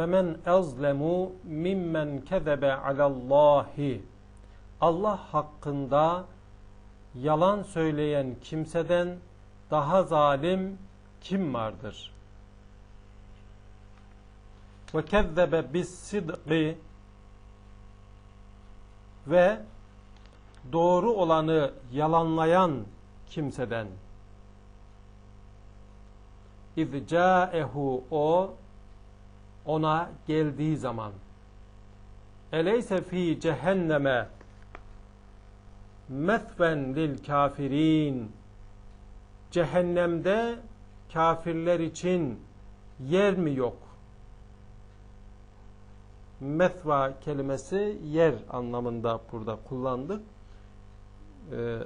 Femen ezlemu mimmen kezebe alallahi. Allah hakkında yalan söyleyen kimseden daha zalim kim vardır? Ve kezzebe bis ve doğru olanı yalanlayan kimseden İz câehu o ona geldiği zaman Eleyse fi cehenneme methven lil kafirin Cehennemde kafirler için yer mi yok? Methva kelimesi yer anlamında burada kullandık. Ee,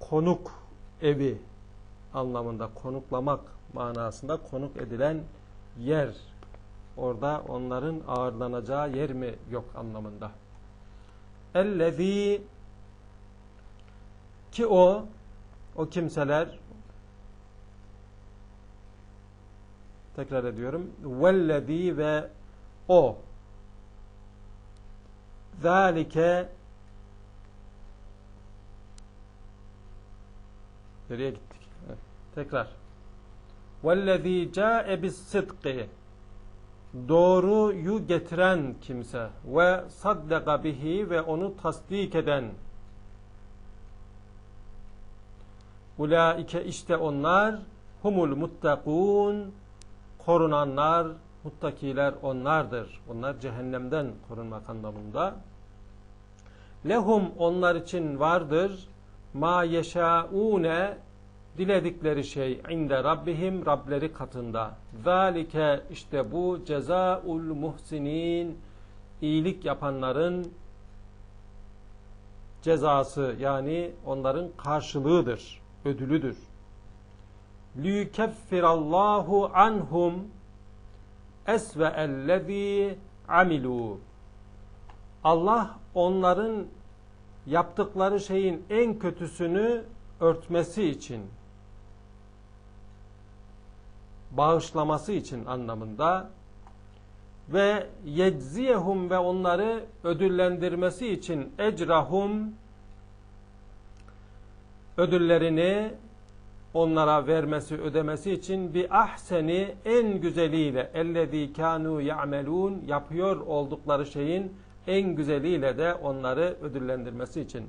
konuk evi anlamında konuklamak manasında konuk edilen yer orada onların ağırlanacağı yer mi yok anlamında. Ellezî ki o o kimseler tekrar ediyorum vellezî ve o zâlike nereye gittik? Evet, tekrar câe bis sıdkı doğruyu getiren kimse ve saddaka bihi ve onu tasdik eden ulaike işte onlar humul muttakun korunanlar muttakiler onlardır. Onlar cehennemden korunmak anlamında. Lehum onlar için vardır ma yeşaune diledikleri şey inde rabbihim Rableri katında. Zalike işte bu cezaul muhsinin iyilik yapanların cezası yani onların karşılığıdır, ödülüdür. Liyukeffirallahu anhum esve ellezî amilu. Allah onların yaptıkları şeyin en kötüsünü örtmesi için bağışlaması için anlamında ve yecziyehum ve onları ödüllendirmesi için ecrahum ödüllerini onlara vermesi, ödemesi için bir ahseni en güzeliyle ellezî kânû ya'melûn yapıyor oldukları şeyin en güzeliyle de onları ödüllendirmesi için.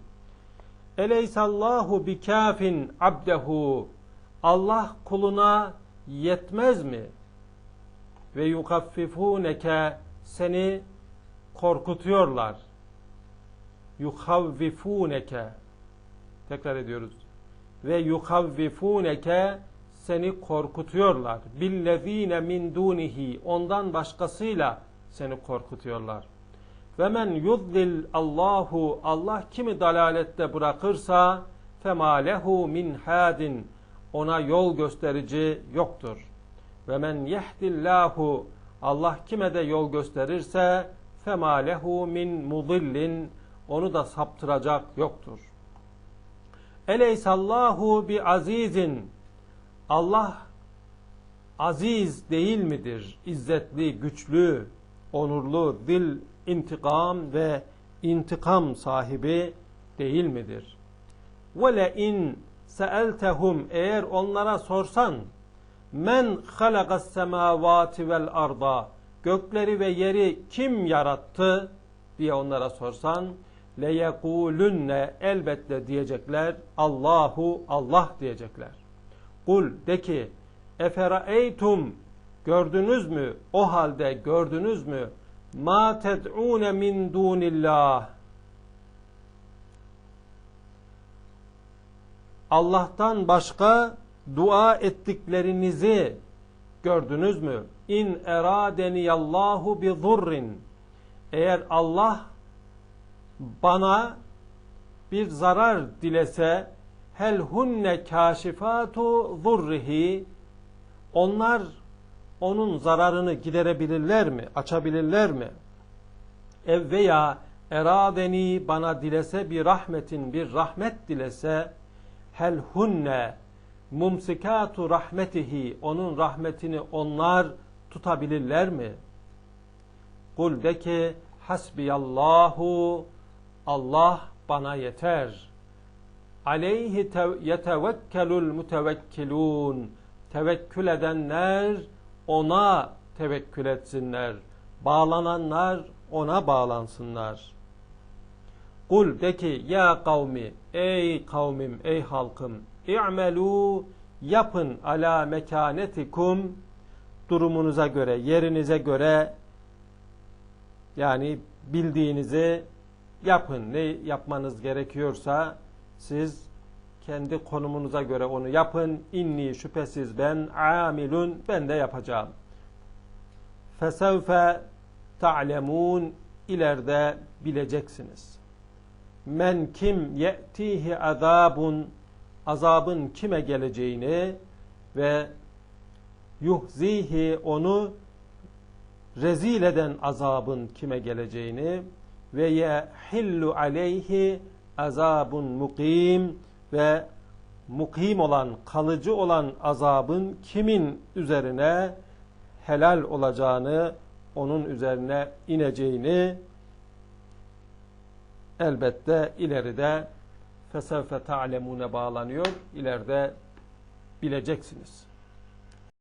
Eleysallahu bikâfin abdehu Allah kuluna yetmez mi? Ve yukaffifuneke seni korkutuyorlar. Yukavvifuneke tekrar ediyoruz. Ve yukavvifuneke seni korkutuyorlar. Billezine min dunihi ondan başkasıyla seni korkutuyorlar. Ve men yuzzil Allahu Allah kimi dalalette bırakırsa fema lehu min hadin ona yol gösterici yoktur. Ve men yehdillahu Allah kime de yol gösterirse fema lehu min mudillin onu da saptıracak yoktur. Eleysallahu bi azizin Allah aziz değil midir? İzzetli, güçlü, onurlu, dil intikam ve intikam sahibi değil midir? Ve le in seeltehum. Eğer onlara sorsan men halakas semavati vel arda gökleri ve yeri kim yarattı? diye onlara sorsan leyekulunne elbette diyecekler Allahu Allah diyecekler. Kul de ki eferaeytum gördünüz mü? O halde gördünüz mü? Ma ted'une min dunillah Allah'tan başka dua ettiklerinizi gördünüz mü? İn eradeniyallahu bi zurrin eğer Allah bana bir zarar dilese hel hunne kaşifatu zurrihi onlar onun zararını giderebilirler mi? Açabilirler mi? Ev veya eradeni bana dilese bir rahmetin bir rahmet dilese hel hunne mumsikatu rahmetihi onun rahmetini onlar tutabilirler mi? Kul de ki hasbiyallahu Allah bana yeter. Aleyhi yetevekkelul mutevekkilun. Tevekkül edenler ona tevekkül etsinler. Bağlananlar ona bağlansınlar. Kul de ki ya kavmi ey kavmim ey halkım i'melu yapın ala mekanetikum durumunuza göre yerinize göre yani bildiğinizi yapın. Ne yapmanız gerekiyorsa siz kendi konumunuza göre onu yapın. İnni şüphesiz ben amilun ben de yapacağım. Fesevfe ta'lemun ileride bileceksiniz. Men kim ye'tihi azabun azabın kime geleceğini ve yuhzihi onu rezil eden azabın kime geleceğini ve yehillu aleyhi azabun mukim ve mukim olan, kalıcı olan azabın kimin üzerine helal olacağını, onun üzerine ineceğini elbette ileride fesevfe ta'lemune bağlanıyor. İleride bileceksiniz.